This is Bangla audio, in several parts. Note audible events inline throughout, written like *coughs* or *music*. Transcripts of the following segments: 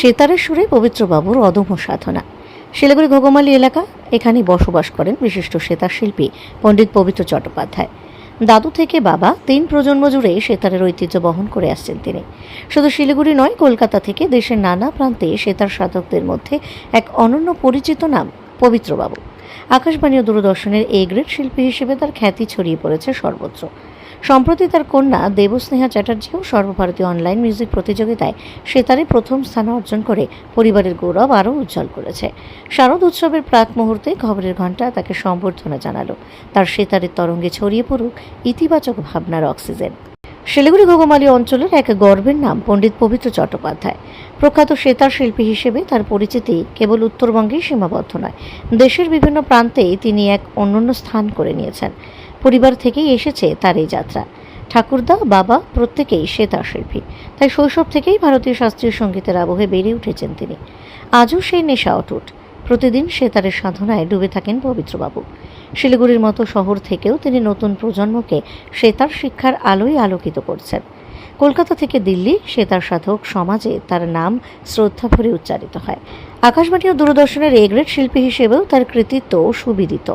সেতারের সুরে পবিত্রবাবুর অদম্য সাধনা। শিলিগুড়ি ঘোগমালি এলাকা, এখানেই বসবাস করেন বিশিষ্ট সেতার শিল্পী পণ্ডিত পবিত্র চট্টোপাধ্যায়। দাদু থেকে বাবা তিন প্রজন্ম জুড়ে সেতারের ঐতিহ্য বহন করে আসছেন তিনি। শুধু শিলিগুড়ি নয়, কলকাতা থেকে দেশের নানা প্রান্তে সেতার সাধকদের মধ্যে এক অনন্য পরিচিত নাম পবিত্রবাবু। আকাশবাণী ও দূরদর্শনের এ গ্রেড শিল্পী হিসেবে তার খ্যাতি ছড়িয়ে পড়েছে সর্বত্র। সম্প্রতি তার কন্যা দেবস্নেহা চ্যাটার্জিও সর্বভারতীয় অনলাইন মিউজিক প্রতিযোগিতায় সেতারে প্রথম স্থান অর্জন করে পরিবারের গৌরব আরও উজ্জ্বল করেছে। শারদ উৎসবের প্রাক মুহূর্তে খবরের ঘণ্টা তাকে সম্বর্ধনা জানালো। তার সেতারের তরঙ্গে ছড়িয়ে পড়ুক ইতিবাচক ভাবনার অক্সিজেন। শিলিগুড়ি ঘোগমালী অঞ্চলের এক গর্বের নাম পণ্ডিত পবিত্র চট্টোপাধ্যায়। প্রখ্যাত সেতার শিল্পী হিসেবে তার পরিচিতি কেবল উত্তরবঙ্গেই সীমাবদ্ধ নয়, দেশের বিভিন্ন প্রান্তে তিনি এক অনন্য স্থান করে নিয়েছেন। পরিবার থেকেই এসেছে তার এই যাত্রা। ঠাকুরদা, বাবা প্রত্যেকেই সেতার শিল্পী তাই শৈশব থেকেই ভারতীয় শাস্ত্রীয় সঙ্গীতের আবহে বেড়ে উঠেছেন তিনি। আজও সেই নেশা অটুট। প্রতিদিন সেতারের সাধনায় ডুবে থাকেন পবিত্রবাবু। শিলিগুড়ির মতো শহর থেকেও তিনি নতুন প্রজন্মকে সেতার শিক্ষার আলোয় আলোকিত করছেন। কলকাতা থেকে দিল্লি সেতার সাধক সমাজে তার নাম শ্রদ্ধা ভরে উচ্চারিত হয়। আকাশবাণী ও দূরদর্শনের এ গ্রেড শিল্পী হিসেবেও তার কৃতিত্ব সুবিদিত।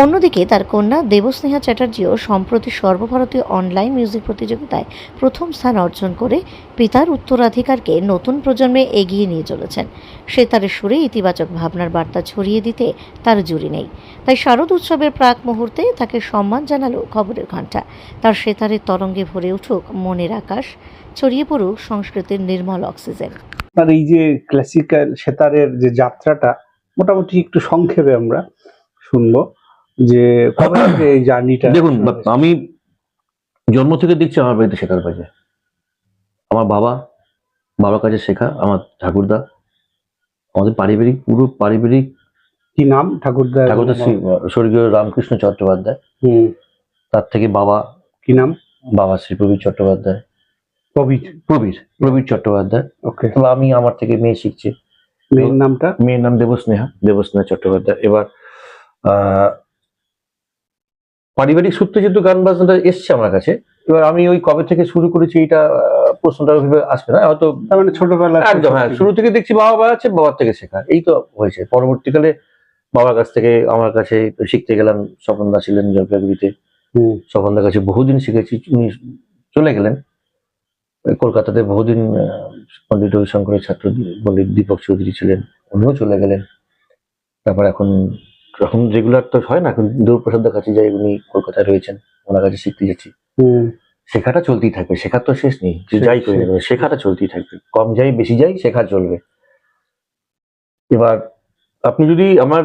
অন্যদিকে তার কন্যা দেবস্নেহা চ্যাটার্জিও সম্প্রতি সর্বভারতীয় অনলাইন মিউজিক প্রতিযোগিতায় প্রথম স্থান অর্জন করে পিতার উত্তরাধিকারকে নতুন প্রজন্মে এগিয়ে নিয়ে চলেছেন। সেতারের সুরে ইতিবাচক ভাবনার বার্তা ছড়িয়ে দিতে তার জুড়ি নেই। তাই শারদ উৎসবের প্রাক মুহূর্তে তাকে সম্মান জানালো খবরের ঘণ্টা। তার সেতারের তরঙ্গে ভরে উঠুক মনের আকাশ, ছড়িয়ে পড়ুক সংস্কৃতির নির্মল অক্সিজেন। আপনার এই যে ক্লাসিক্যাল সেতারের যে যাত্রাটা, মোটামুটি একটু সংক্ষেপে আমরা শুনব। যে কবে থেকে এই জার্নিটা *clears throat* দেখুন আমি জন্ম থেকে দেখছি আমার বাড়িতে শেখার বাজে আমার বাবা বাবার কাছে শেখা আমার ঠাকুরদা আমাদের পারিবারিক পুরো পারিবারিক কি নাম? ঠাকুরদা ঠাকুরদা শ্রী স্বর্গীয় রামকৃষ্ণ চট্টোপাধ্যায়। হুম। তার থেকে বাবা কি নাম? বাবা শ্রী প্রবীর চট্টোপাধ্যায়। প্রবীর। প্রবীর প্রবীর চট্টোপাধ্যায়। ওকে। তো আমি আমার থেকে মেয়ে শিখছি। মেয়ের নামটা? মেয়ের নাম দেবস্নেহা দেবস্নেহা চট্টোপাধ্যায়। এবার আহ, পারিবারিক সূত্রে যেহেতু গান বাজনাটা এসছে আমার কাছে এবার আমি ওই কবে থেকে শুরু করেছি এটা প্রশ্নটা ওইভাবে আসবে না হয়তো মানে ছোটবেলা একদম হ্যাঁ শুরু। থেকে দেখছি বাবা বাজাচ্ছে বাবার থেকে শেখা এই তো হয়েছে। পরবর্তীকালে বাবার কাছ থেকে আমার কাছে শিখতে গেলাম স্বপনদা ছিলেন জলপাইগুড়িতে। হুম। স্বপনদার কাছে বহুদিন শিখেছি উনি চলে গেলেন। কলকাতাতে বহুদিন পণ্ডিত রবিশঙ্করের ছাত্র পণ্ডিত দীপক চৌধুরী ছিলেন উনিও চলে গেলেন। তারপর এখন এখন রেগুলার তো হয় না এখন দুর্প্রসাদের কাছে যাই উনি কলকাতায় রয়েছেন ওনার কাছে শিখতে যাচ্ছি। শেখাটা চলতেই থাকবে শেখার তো শেষ নেই যে যাই করে না কেন, শেখাটা চলতেই থাকবে। কম যাই বেশি যাই শেখা চলবে। এবার আপনি যদি আমার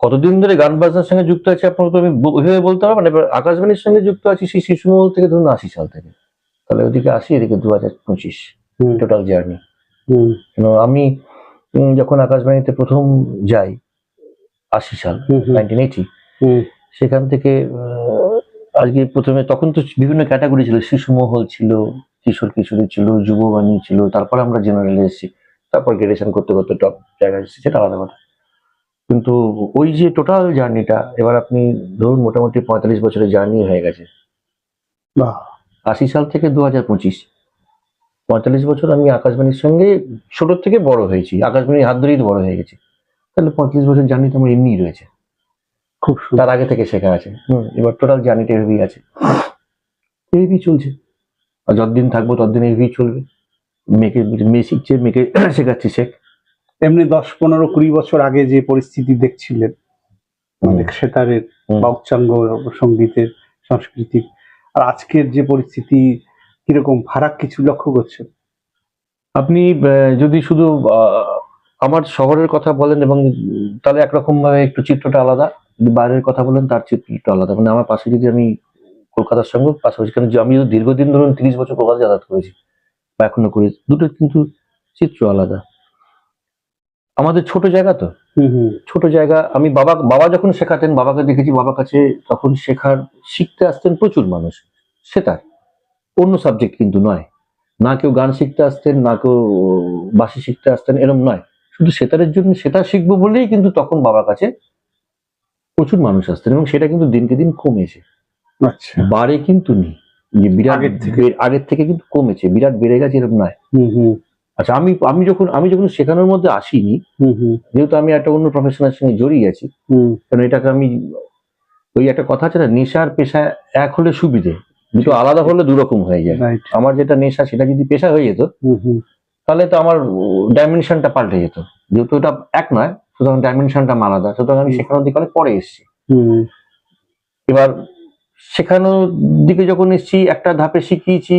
কতদিন ধরে গান বাজনার সঙ্গে যুক্ত আছে আপনার তো আমি ওইভাবে বলতে পারব না এবার আকাশবাণীর সঙ্গে যুক্ত আছি সেই শিশুমহল থেকে ধরুন আশি সাল থেকে। তাহলে ওদিকে আসি এদিকে দু হাজার পঁচিশ টোটাল জার্নি আমি যখন আকাশবাণীতে প্রথম যাই আশি সাল নাইনটিন এইটি সেখান থেকে আজকে প্রথমে তখন তো বিভিন্ন ক্যাটাগরি ছিল শিশু মহল ছিল কিশোর কিশোরী ছিল যুববাণী ছিল তারপর আমরা জেনারেলে এসেছি। তারপর গ্রেডেশন করতে করতে টপ জায়গায় এসেছি সেটা আলাদা কথা। কিন্তু ওই যে টোটাল জার্নিটা এবার আপনি ধরুন মোটামুটি পঁয়তাল্লিশ বছরের জার্নি হয়ে গেছে। বাহ। আশি সাল থেকে দু হাজার পঁচিশ। পঁয়তাল্লিশ বছর আমি আকাশবাণীর সঙ্গে ছোট থেকে বড় হয়েছি আকাশবাণীর হাত ধরেই তো বড় হয়ে গেছি। তাহলে পঁয়তাল্লিশ বছর জার্নি তো আমার এমনিই রয়েছে। খুব তার আগে থেকে শেখা আছে। এবার টোটাল জার্নিটা এভাবেই আছে। এইভাবেই চলছে। আর যতদিন থাকব ততদিন এইভাবেই চলবে। মেয়েকে মেয়ে শিখছে মেয়েকে *coughs* শেখাচ্ছি শেখ। এমনি দশ পনেরো কুড়ি বছর আগে যে পরিস্থিতি দেখছিলেন সেতারের হুম। বা উচ্চাঙ্গ সঙ্গীতের সংস্কৃতির আর আজকের যে পরিস্থিতি কীরকম ফারাক কিছু লক্ষ্য করছেন? আপনি যদি শুধু আহ, আমার শহরের কথা বলেন এবং তাহলে একরকম ভাবে একটু চিত্রটা আলাদা। যদি বাইরের কথা বলেন তার চিত্রটা আলাদা। মানে আমার পাশে যদি আমি কলকাতার সঙ্গে পাশাপাশি কারণ আমি দীর্ঘদিন ধরুন তিরিশ বছর কলকাতা যাতায়াত করেছি বা এখনও করি দুটো কিন্তু চিত্র আলাদা। আমাদের ছোট জায়গা তো। হুম হুম। ছোট জায়গা আমি বাবা বাবা যখন শেখাতেন বাবাকে দেখেছি বাবার কাছে তখন শেখার শিখতে আসতেন প্রচুর মানুষ। সেতার অন্য সাবজেক্ট কিন্তু নয়। না কেউ গান শিখতে আসতেন না কেউ বাসি শিখতে আসতেন এরম নয়। শুধু সেতারের জন্য সেতার শিখব বলেই কিন্তু তখন বাবার কাছে প্রচুর মানুষ আসতেন এবং সেটা কিন্তু দিনকে দিন কমেছে। আচ্ছা। বাড়ে কিন্তু নেই। যে বিরাট আগের থেকে। কিন্তু কমেছে বিরাট বেড়ে গেছে এরকম নয়। আচ্ছা আমি আমি যখন আমি যখন শেখানোর মধ্যে আসিনি হুম হুম। যেহেতু আমি একটা অন্য প্রফেশনের সঙ্গে জড়িয়ে আছি হুম। কারণ এটাকে আমি ওই একটা কথা আছে না নেশার পেশা এক হলে সুবিধে দুটো আলাদা হলে দুরকম হয়ে যায়। আমার যেটা নেশা সেটা যদি পেশা হয়ে যেত হুম হুম। তাহলে তো আমার ডাইমেনশনটা পাল্টে যেত। যেহেতু এটা এক নয় সুতরাং ডাইমেনশনটা আলাদা। সুতরাং আমি শেখানোর দিকে অনেক পরে এসেছি। হুম। এবার শেখানোর দিকে যখন এসেছি একটা ধাপে শিখিয়েছি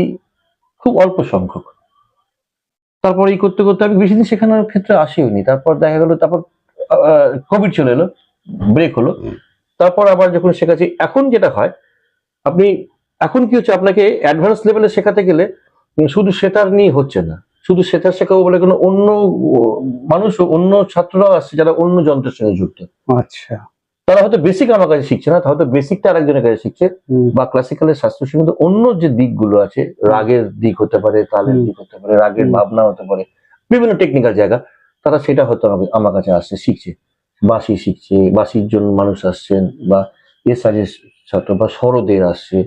খুব অল্প সংখ্যক। তারপর এই করতে করতে আমি বেশি দিন শেখানোর ক্ষেত্রে আসিওনি। তারপর দেখা গেল তারপর কোভিড চলে এলো ব্রেক হলো। তারপর আবার যখন শেখাচ্ছি এখন যেটা হয় আপনি এখন কি হচ্ছে আপনাকে অ্যাডভান্স লেভেলে শেখাতে গেলে শুধু সেতার নিয়ে হচ্ছে না। শুধু সেতার শেখাবো বলে কোনো অন্য ও, মানুষ অন্য ছাত্ররাও আসছে যারা অন্য যন্ত্রের সঙ্গে যুক্ত। আচ্ছা। তারা হয়তো বেসিক আমার কাছে শিখছে না হয়তো বেসিকটা আরেকজনের কাছে শিখছে। বা ক্লাসিক্যালের শাস্ত্রীয় সংগীত অন্য যে দিকগুলো আছে রাগের দিক হতে পারে তালের দিক হতে পারে রাগের। ভাবনা হতে পারে বিভিন্ন টেকনিক্যাল জায়গা। তারা সেটা হয়তো আমার কাছে আসছে শিখছে। বাঁশি শিখছে বাঁশির জন্য মানুষ আসছেন বা এ সাজের ছাত্র বা সরদের আসছে।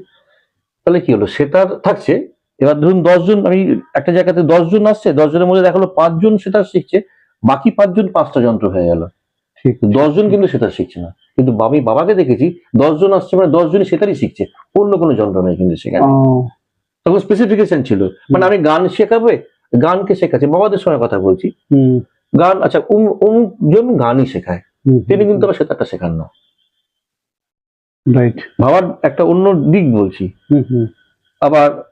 তাহলে কি হলো? সেটার থাকছে এবার ধরুন দশজন আমি একটা জায়গাতে দশজন আসছে দশজনের মধ্যে দেখাল পাঁচজন সেটা শিখছে বাকি পাঁচজন পাঁচটা যন্ত্র হয়ে গেল। ঠিক দশজন কিন্তু সেটা শিখছে না। কিন্তু আমি বাবাকে দেখেছি দশজন আসছে মানে দশজনই সেটারই শিখছে অন্য কোনো যন্ত্র নেই কিন্তু সেখানে। তখন স্পেসিফিকেশন ছিল। মানে আমি গান শেখাবে গানকে শেখাচ্ছি বাবাদের সঙ্গে কথা বলছি। গান আচ্ছা উম- অমুক জন গানই শেখায় তিনি কিন্তু আবার সেটারটা শেখান না। রাইট বাবার একটা অন্য দিক বলছি। হুম হুম। আবার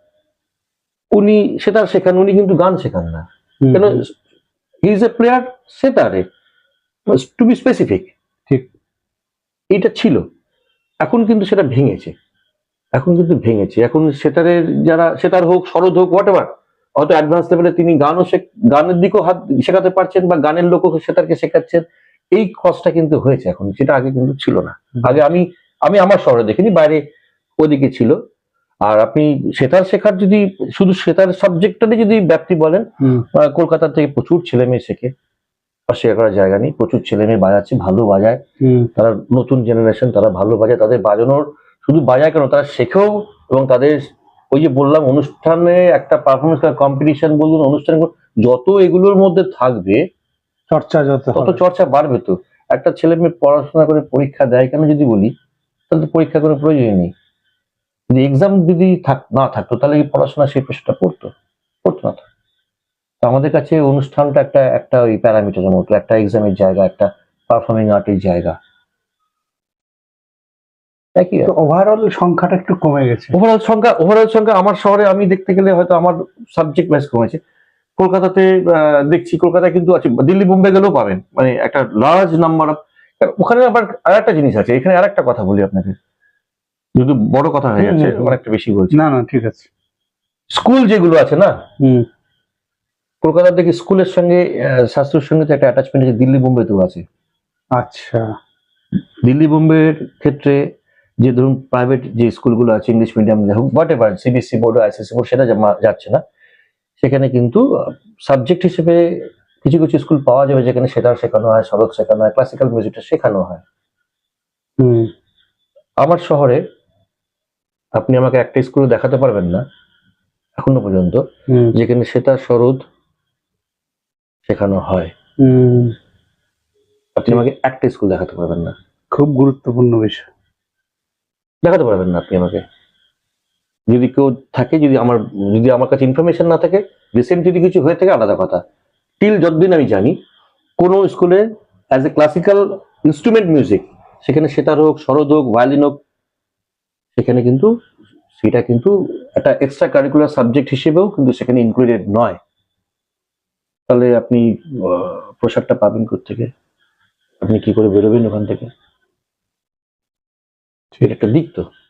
উনি সেতার শেখান উনি কিন্তু গান শেখান না। কেন? হি ইজ এ প্লেয়ার সেতারে টু বি স্পেসিফিক ঠিক। এটা ছিল। এখন কিন্তু সেটা ভেঙেছে। এখন কিন্তু ভেঙেছে। এখন সেতারের যারা সেতার হোক শরৎ হোক হোয়াট এভার হয়তো অ্যাডভান্স লেভেলে তিনি গানও শেখ- গানের দিকেও হাত শেখাতে পারছেন বা গানের লোকও সেতারকে শেখাচ্ছেন। এই খরচটা কিন্তু হয়েছে এখন সেটা আগে কিন্তু ছিল না। আগে আমি আমি আমার শহরে দেখিনি বাইরে ওদিকে ছিল। আর আপনি সেতার শেখার যদি শুধু সেতার সাবজেক্টটা যদি ব্যাপ্তি বলেন কলকাতা থেকে প্রচুর ছেলে মেয়ে শেখে। অস্বীকার করার জায়গা নেই প্রচুর ছেলে মেয়ে বাজাচ্ছে ভালো বাজায়। তারা নতুন জেনারেশন তারা ভালো বাজায় তাদের বাজানোর শুধু বাজায় কেন তারা শেখেও এবং তাদের ওই যে বললাম অনুষ্ঠানে একটা পারফরমেন্স কম্পিটিশন বলুন অনুষ্ঠান যত এগুলোর মধ্যে থাকবে চর্চা যত তত চর্চা বাড়বে তো। একটা ছেলে মেয়ে পড়াশোনা করে পরীক্ষা দেয় কেন যদি বলি তাহলে তো পরীক্ষা করে প্রয়োজন নেই। যদি এক্সাম যদি থাক না থাকতো তাহলে এই পড়াশোনা সেই পেশাটা পড়তো পড়তো না তো। আমাদের কাছে অনুষ্ঠানটা একটা একটা ওই প্যারামিটারের মতো একটা এক্সামের জায়গা একটা পারফর্মিং আর্টের জায়গা। একই ওভারঅল সংখ্যাটা একটু কমে গেছে। ওভারঅল সংখ্যা ওভারঅল সংখ্যা আমার শহরে আমি দেখতে গেলে হয়তো আমার সাবজেক্ট ওয়াইজ কমেছে। কলকাতাতে দেখছি কলকাতায় কিন্তু আছে দিল্লি বোম্বে গেলেও পাবেন। মানে একটা লার্জ নাম্বার অফ ওখানে আবার আর একটা জিনিস আছে এখানে আর একটা কথা বলি আপনাকে। যদি বড় কথা হয়ে যাচ্ছে। অনেকটা বেশি বলছি না না ঠিক আছে। স্কুল যেগুলো আছে না? কলকাতার দেখি স্কুলের সঙ্গে স্বাস্থ্যের সঙ্গে তো একটা অ্যাটাচমেন্ট আছে দিল্লি বোম্বেতেও আছে। আচ্ছা। দিল্লি বোম্বের ক্ষেত্রে যে ধরুন প্রাইভেট যে স্কুলগুলো আছে ইংলিশ মিডিয়াম যাই হোক whatever CBSE board ICSE board সেটা যাচ্ছে না সেখানে কিন্তু সাবজেক্ট হিসেবে কিছু কিছু স্কুল পাওয়া যাবে যেখানে সেটা শেখানো হয় সড়ক শেখানো হয় ক্লাসিক্যাল মিউজিকটা শেখানো হয়। আমার শহরে আপনি আমাকে একটা স্কুল দেখাতে পারবেন না এখনও পর্যন্ত যেখানে সেতার সরোদ শেখানো হয়। আপনি আমাকে একটা স্কুল দেখাতে পারবেন না। খুব গুরুত্বপূর্ণ বিষয়। দেখাতে পারবেন না আপনি আমাকে। যদি কেউ থাকে যদি আমার যদি আমার কাছে ইনফরমেশন না থাকে রিসেন্ট যদি কিছু হয়ে থাকে আলাদা কথা। টিল যতদিন আমি জানি কোনো স্কুলে as a classical instrument music সেখানে সেতার হোক সরোদ হোক ভায়োলিন হোক সেখানে কিন্তু সেটা কিন্তু একটা এক্সট্রা কারিকুলার সাবজেক্ট হিসেবেও কিন্তু সেখানে ইনক্লুডেড নয়। তাহলে আপনি প্রসাদটা পাবেন থেকে আপনি কি করে বেরোবেন ওখান থেকে? সেটা একটা দিক তো।